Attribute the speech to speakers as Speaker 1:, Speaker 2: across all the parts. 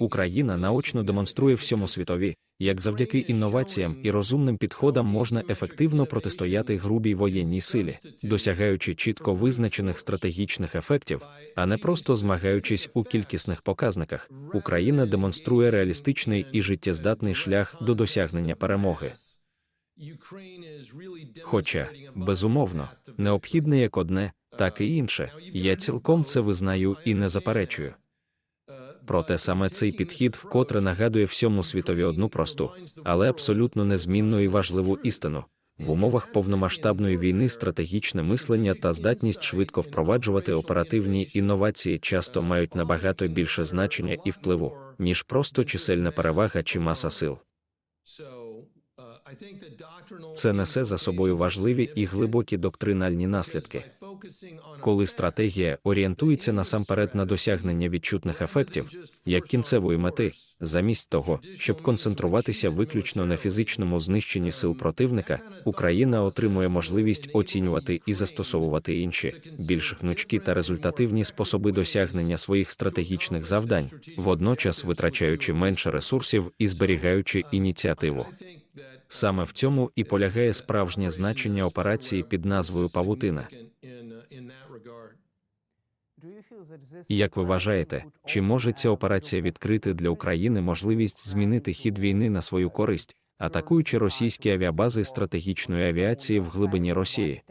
Speaker 1: Україна наочно демонструє всьому світові, як завдяки інноваціям і розумним підходам можна ефективно протистояти грубій воєнній силі, досягаючи чітко визначених стратегічних ефектів, а не просто змагаючись у кількісних показниках. Україна демонструє реалістичний і життєздатний шлях до досягнення перемоги. Хоча, безумовно, необхідне як одне, так і інше. Я цілком це визнаю і не заперечую. Проте саме цей підхід вкотре нагадує всьому світові одну просту, але абсолютно незмінну і важливу істину. В умовах повномасштабної війни стратегічне мислення та здатність швидко впроваджувати оперативні інновації часто мають набагато більше значення і впливу, ніж просто чисельна перевага чи маса сил. Це несе за собою важливі і глибокі доктринальні наслідки. Коли стратегія орієнтується насамперед на досягнення відчутних ефектів, як кінцевої мети, замість того, щоб концентруватися виключно на фізичному знищенні сил противника, Україна отримує можливість оцінювати і застосовувати інші, більш гнучкі та результативні способи досягнення своїх стратегічних завдань, водночас витрачаючи менше ресурсів і зберігаючи ініціативу. Саме в цьому і полягає справжнє значення операції під назвою Павутина. Як ви вважаєте, чи може ця операція відкрити для України можливість змінити хід війни на свою користь, атакуючи російські авіабази стратегічної авіації в глибині Росії?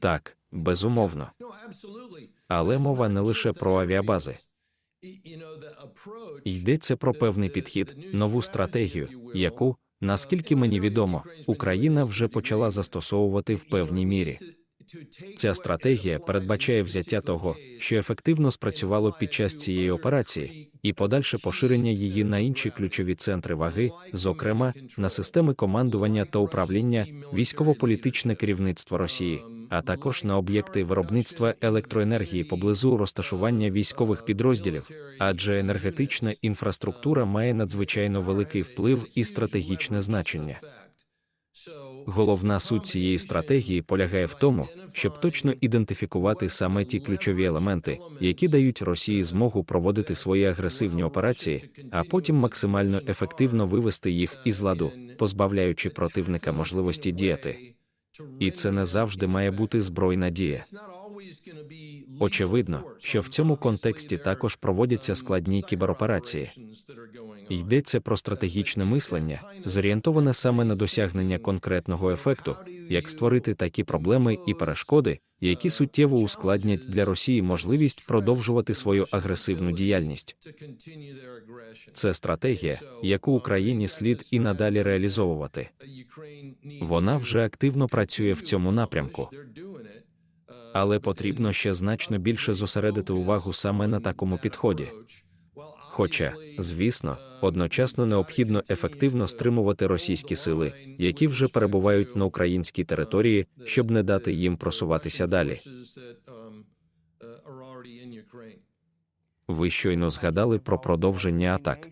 Speaker 1: Так, безумовно. Але мова не лише про авіабази. Йдеться про певний підхід, нову стратегію, яку, наскільки мені відомо, Україна вже почала застосовувати в певній мірі. Ця стратегія передбачає взяття того, що ефективно спрацювало під час цієї операції, і подальше поширення її на інші ключові центри ваги, зокрема на системи командування та управління, військово-політичне керівництво Росії, а також на об'єкти виробництва електроенергії поблизу розташування військових підрозділів, адже енергетична інфраструктура має надзвичайно великий вплив і стратегічне значення. Головна суть цієї стратегії полягає в тому, щоб точно ідентифікувати саме ті ключові елементи, які дають Росії змогу проводити свої агресивні операції, а потім максимально ефективно вивести їх із ладу, позбавляючи противника можливості діяти. І це не завжди має бути збройна дія. Очевидно, що в цьому контексті також проводяться складні кібероперації. Йдеться про стратегічне мислення, зорієнтоване саме на досягнення конкретного ефекту, як створити такі проблеми і перешкоди, які суттєво ускладнять для Росії можливість продовжувати свою агресивну діяльність. Це стратегія, яку Україні слід і надалі реалізовувати. Вона вже активно працює в цьому напрямку. Але потрібно ще значно більше зосередити увагу саме на такому підході. Хоча, звісно, одночасно необхідно ефективно стримувати російські сили, які вже перебувають на українській території, щоб не дати їм просуватися далі. Ви щойно згадали про продовження атак.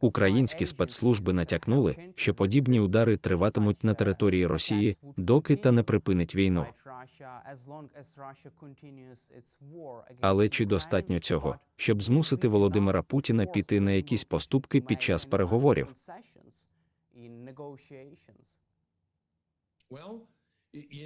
Speaker 1: Українські спецслужби натякнули, що подібні удари триватимуть на території Росії, доки та не припинить війну. Але чи достатньо цього, щоб змусити Володимира Путіна піти на якісь поступки під час переговорів?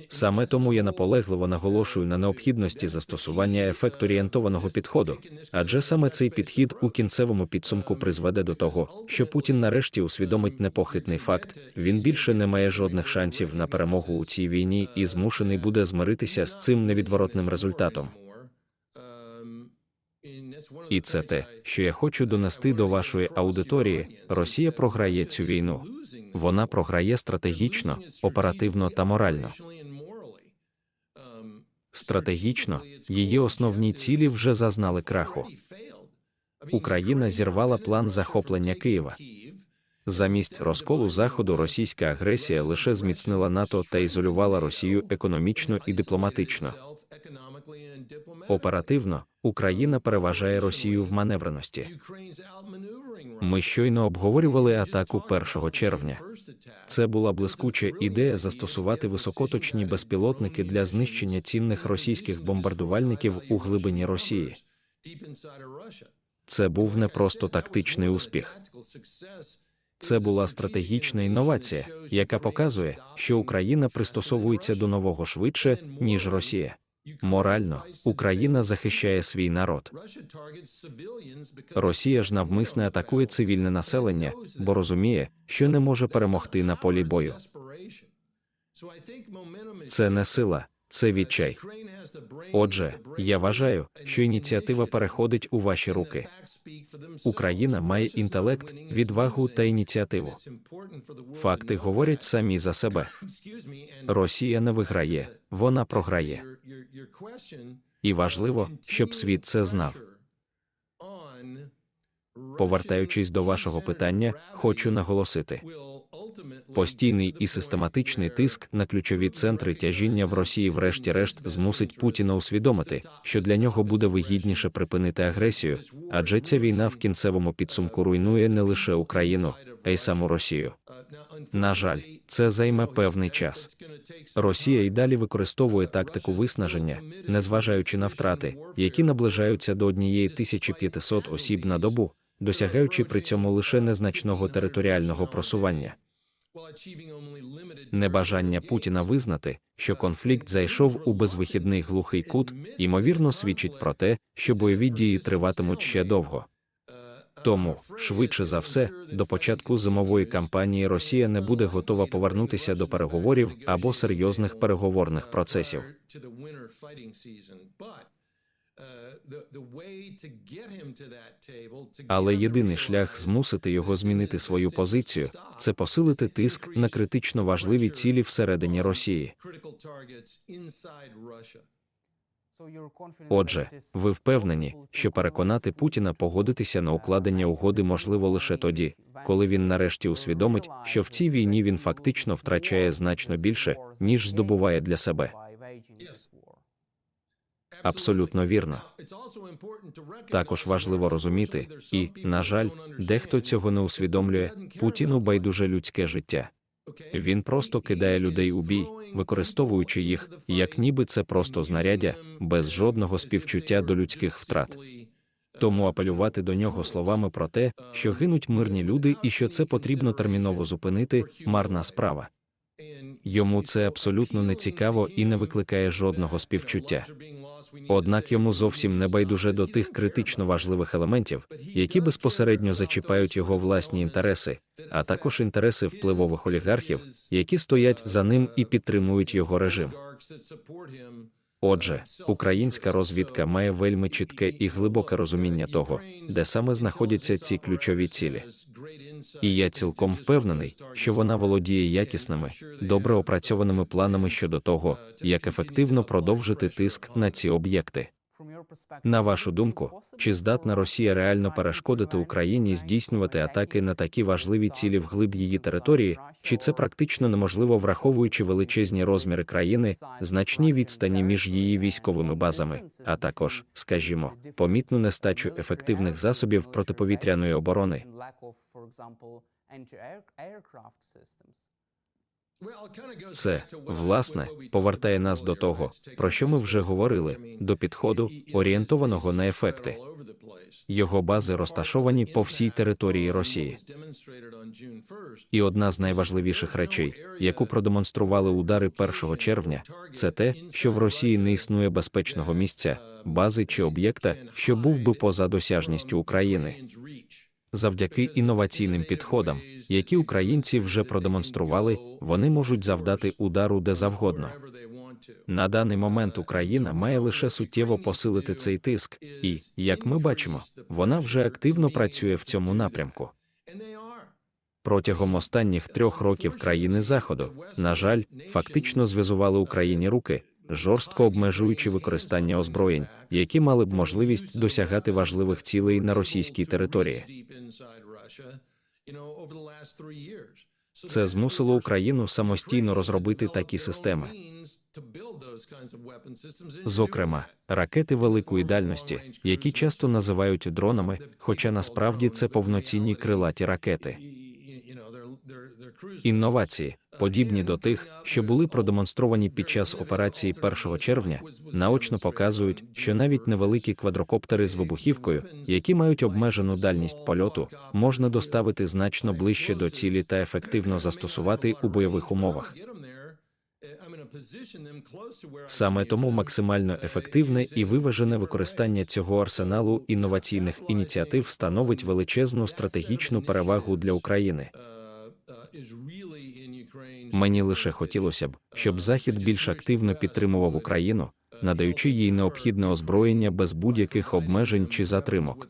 Speaker 1: Саме тому я наполегливо наголошую на необхідності застосування ефект-орієнтованого підходу, адже саме цей підхід у кінцевому підсумку призведе до того, що Путін нарешті усвідомить непохитний факт: він більше не має жодних шансів на перемогу у цій війні і змушений буде змиритися з цим невідворотним результатом. І це те, що я хочу донести до вашої аудиторії: Росія програє цю війну. Вона програє стратегічно, оперативно та морально. Стратегічно її основні цілі вже зазнали краху. Україна зірвала план захоплення Києва. Замість розколу заходу російська агресія лише зміцнила НАТО та ізолювала Росію економічно і дипломатично. Оперативно Україна переважає Росію в маневреності. Ми щойно обговорювали атаку 1 червня. Це була блискуча ідея застосувати високоточні безпілотники для знищення цінних російських бомбардувальників у глибині Росії. Це був не просто тактичний успіх. Це була стратегічна інновація, яка показує, що Україна пристосовується до нового швидше, ніж Росія. Морально, Україна захищає свій народ. Росія ж навмисне атакує цивільне населення, бо розуміє, що не може перемогти на полі бою. Це не сила, це відчай. Отже, я вважаю, що ініціатива переходить у ваші руки. Україна має інтелект, відвагу та ініціативу. Факти говорять самі за себе. Росія не виграє, вона програє. І важливо, щоб світ це знав. Повертаючись до вашого питання, хочу наголосити: постійний і систематичний тиск на ключові центри тяжіння в Росії, врешті-решт, змусить Путіна усвідомити, що для нього буде вигідніше припинити агресію, адже ця війна в кінцевому підсумку руйнує не лише Україну, а й саму Росію. На жаль, це займе певний час. Росія й далі використовує тактику виснаження, незважаючи на втрати, які наближаються до 1500 осіб на добу, досягаючи при цьому лише незначного територіального просування. Небажання Путіна визнати, що конфлікт зайшов у безвихідний глухий кут, ймовірно свідчить про те, що бойові дії триватимуть ще довго. Тому, швидше за все, до початку зимової кампанії Росія не буде готова повернутися до переговорів або серйозних переговорних процесів. Але єдиний шлях змусити його змінити свою позицію це посилити тиск на критично важливі цілі всередині Росії. Отже, ви впевнені, що переконати Путіна погодитися на укладення угоди можливо лише тоді, коли він нарешті усвідомить, що в цій війні він фактично втрачає значно більше, ніж здобуває для себе. Абсолютно вірно. Також важливо розуміти, і, на жаль, дехто цього не усвідомлює, Путіну байдуже людське життя. Він просто кидає людей у бій, використовуючи їх, як ніби це просто знаряддя, без жодного співчуття до людських втрат. Тому апелювати до нього словами про те, що гинуть мирні люди і що це потрібно терміново зупинити, марна справа. Йому це абсолютно не цікаво і не викликає жодного співчуття. Однак йому зовсім не байдуже до тих критично важливих елементів, які безпосередньо зачіпають його власні інтереси, а також інтереси впливових олігархів, які стоять за ним і підтримують його режим. Отже, українська розвідка має вельми чітке і глибоке розуміння того, де саме знаходяться ці ключові цілі. І я цілком впевнений, що вона володіє якісними, добре опрацьованими планами щодо того, як ефективно продовжити тиск на ці об'єкти. На вашу думку, чи здатна Росія реально перешкодити Україні здійснювати атаки на такі важливі цілі вглиб її території, чи це практично неможливо, враховуючи величезні розміри країни, значні відстані між її військовими базами, а також, скажімо, помітну нестачу ефективних засобів протиповітряної оборони? Це, власне, повертає нас до того, про що ми вже говорили, до підходу, орієнтованого на ефекти. Його бази розташовані по всій території Росії. І одна з найважливіших речей, яку продемонстрували удари 1 червня, це те, що в Росії не існує безпечного місця, бази чи об'єкта, що був би поза досяжністю України. Завдяки інноваційним підходам, які українці вже продемонстрували, вони можуть завдати удару де завгодно. На даний момент Україна має лише суттєво посилити цей тиск, і, як ми бачимо, вона вже активно працює в цьому напрямку. Протягом останніх трьох років країни Заходу, на жаль, фактично зв'язували Україні руки, жорстко обмежуючи використання озброєнь, які мали б можливість досягати важливих цілей на російській території. Це змусило Україну самостійно розробити такі системи. Зокрема, ракети великої дальності, які часто називають дронами, хоча насправді це повноцінні крилаті ракети. Інновації, подібні до тих, що були продемонстровані під час операції 1 червня, наочно показують, що навіть невеликі квадрокоптери з вибухівкою, які мають обмежену дальність польоту, можна доставити значно ближче до цілі та ефективно застосувати у бойових умовах. Саме тому максимально ефективне і виважене використання цього арсеналу інноваційних ініціатив становить величезну стратегічну перевагу для України. Мені лише хотілося б, щоб Захід більш активно підтримував Україну, надаючи їй необхідне озброєння без будь-яких обмежень чи затримок.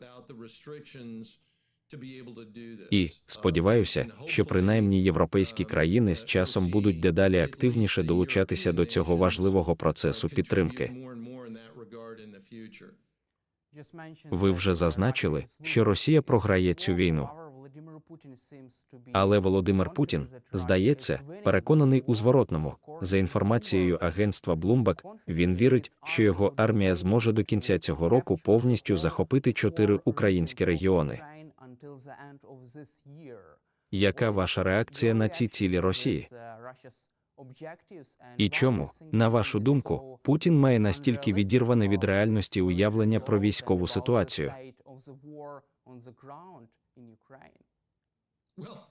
Speaker 1: І сподіваюся, що принаймні європейські країни з часом будуть дедалі активніше долучатися до цього важливого процесу підтримки.
Speaker 2: Ви вже зазначили, що Росія програє цю війну.
Speaker 1: Але Володимир Путін, здається, переконаний у зворотному. За інформацією агентства Bloomberg, він вірить, що його армія зможе до кінця цього року повністю захопити чотири українські регіони. Яка ваша реакція на ці цілі Росії? І чому, на вашу думку, Путін має настільки відірване від реальності уявлення про військову ситуацію?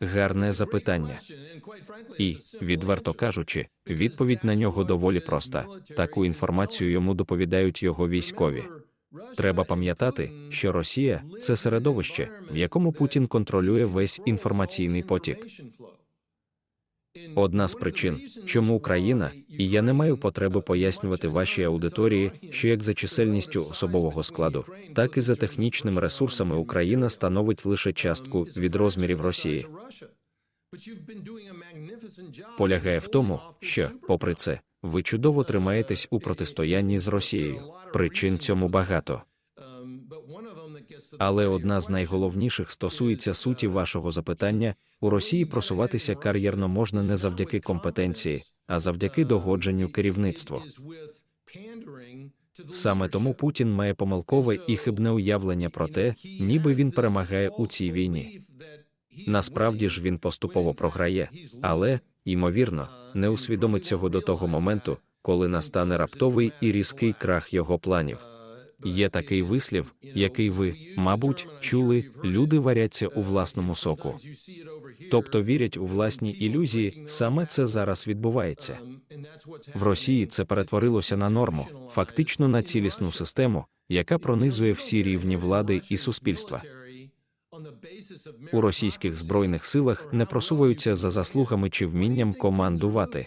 Speaker 1: Гарне запитання. І, відверто кажучи, відповідь на нього доволі проста. Таку інформацію йому доповідають його військові. Треба пам'ятати, що Росія це середовище, в якому Путін контролює весь інформаційний потік. Одна з причин, чому Україна, і я не маю потреби пояснювати вашій аудиторії, що як за чисельністю особового складу, так і за технічними ресурсами Україна становить лише частку від розмірів Росії. Полягає в тому, що, попри це, ви чудово тримаєтесь у протистоянні з Росією. Причин цьому багато. Але одна з найголовніших стосується суті вашого запитання: у Росії просуватися кар'єрно можна не завдяки компетенції, а завдяки догодженню керівництву. Саме тому Путін має помилкове і хибне уявлення про те, ніби він перемагає у цій війні. Насправді ж він поступово програє, але, ймовірно, не усвідомить цього до того моменту, коли настане раптовий і різкий крах його планів. Є такий вислів, який ви, мабуть, чули, люди варяться у власному соку. Тобто вірять у власні ілюзії, саме це зараз відбувається. В Росії це перетворилося на норму, фактично на цілісну систему, яка пронизує всі рівні влади і суспільства. У російських збройних силах не просуваються за заслугами чи вмінням командувати.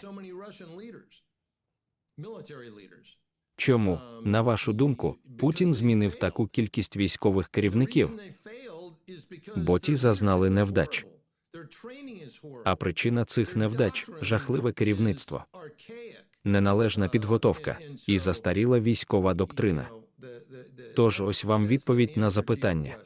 Speaker 1: Чому, на вашу думку, Путін змінив таку кількість військових керівників? Бо ті зазнали невдач. А причина цих невдач жахливе керівництво, неналежна підготовка і застаріла військова доктрина. Тож ось вам відповідь на запитання.